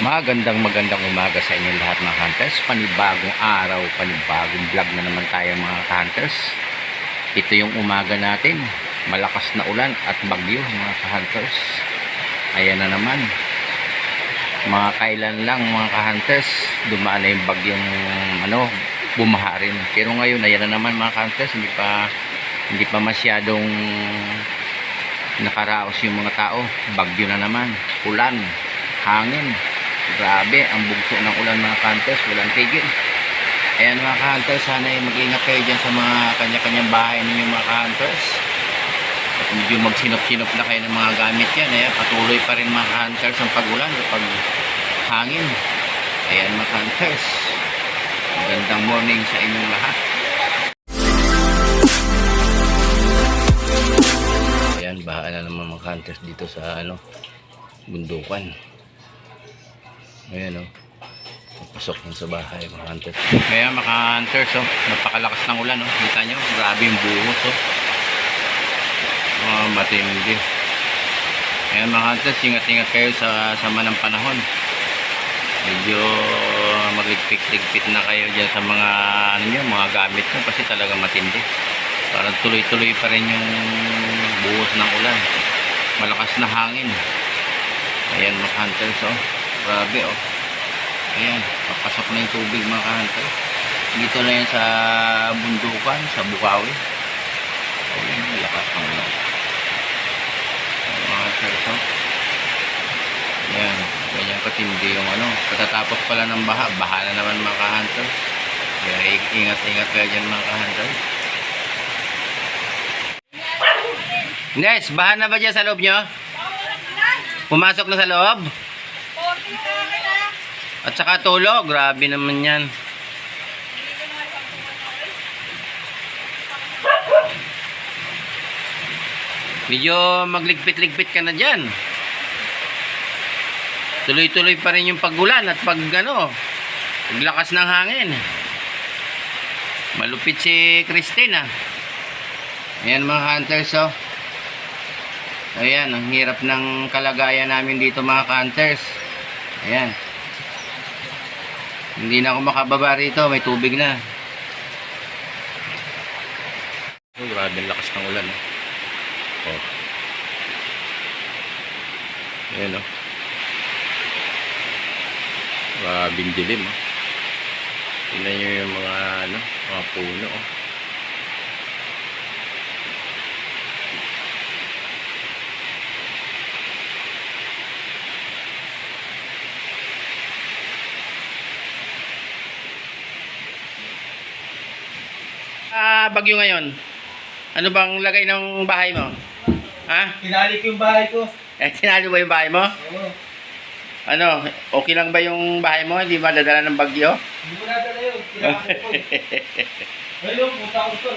Magandang magandang umaga sa inyong lahat mga hunters. Panibagong araw, panibagong vlog na naman tayo mga hunters. Ito yung umaga natin. Malakas na ulan at bagyo mga hunters. Ayan na naman. Mga kailan lang mga hunters, dumaan na yung bagyong ano, bumaha rin. Pero ngayon, ayan na naman mga hunters, hindi pa hindi pa masyadong nakaraos yung mga tao. Bagyo na naman. Ulan, hangin. Grabe, ang bugso ng ulan mga hunters, walang tigil. Ayan mga hunters, sana mag-ingat kayo dyan sa mga kanya-kanyang bahay ninyo mga hunters. At medyo magsinop-sinop na kayo ng mga gamit yan. Ayan, patuloy pa rin mga hunters ang pag-ulan kapag hangin. Ayan mga hunters, magandang morning sa inyong lahat. Ayan, baha na naman mga hunters dito sa ano, bundukan. Ayan o. Pasok yan sa bahay mga hunters. Kaya mga hunters oh, napakalakas ng ulan oh. Kita nyo, grabe yung buhos oh. Oh, matindi. Ayan mga hunters, ingat-ingat kayo sa sama ng panahon. Medyo magligpit-ligpit na kayo dyan sa mga ano nyo, mga gamit nyo kasi talaga matindi. Parang tuloy-tuloy pa rin yung buhos ng ulan. Malakas na hangin. Ayan mga hunters oh. Grabe oh. Ayan, papasok na yung tubig mga kahantay. Dito na yan sa bundukan, sa Bukawi. Ayan, lakas ng ulan. Ayan, mga hunters oh. Ayan, ganyan katindi yung ano. Katatapos pala ng baha, baha na naman mga kahantay. Kaya ingat-ingat kayo dyan mga kahantay. Guys, baha na ba dyan sa loob nyo? Pumasok na sa loob? At saka tulo, grabe naman yan. Medyo magligpit-ligpit ka na dyan. Tuloy-tuloy pa rin yung pagulan at pag ano, paglakas ng hangin. Malupit si Christine ah. Ayan mga hunters oh. Ayan, ang hirap ng kalagayan namin dito mga hunters. Ayan. Hindi na ako makababa rito, may tubig na. Oh, grabe lakas ng ulan. Oh. oh. Ayan oh. Grabing dilim oh. Tingnan nyo yung mga ano, mga puno oh. Ah, bagyo ngayon. Ano bang lagay ng bahay mo? Ha? Kinali ko yung bahay ko. Eh, tinalo ba yung bahay mo? Oo. Ano, okay lang ba yung bahay mo? Hindi ba dadala ng bagyo? Hindi mo nadala yun. Kinali ko. Ngayon, punta ko ito.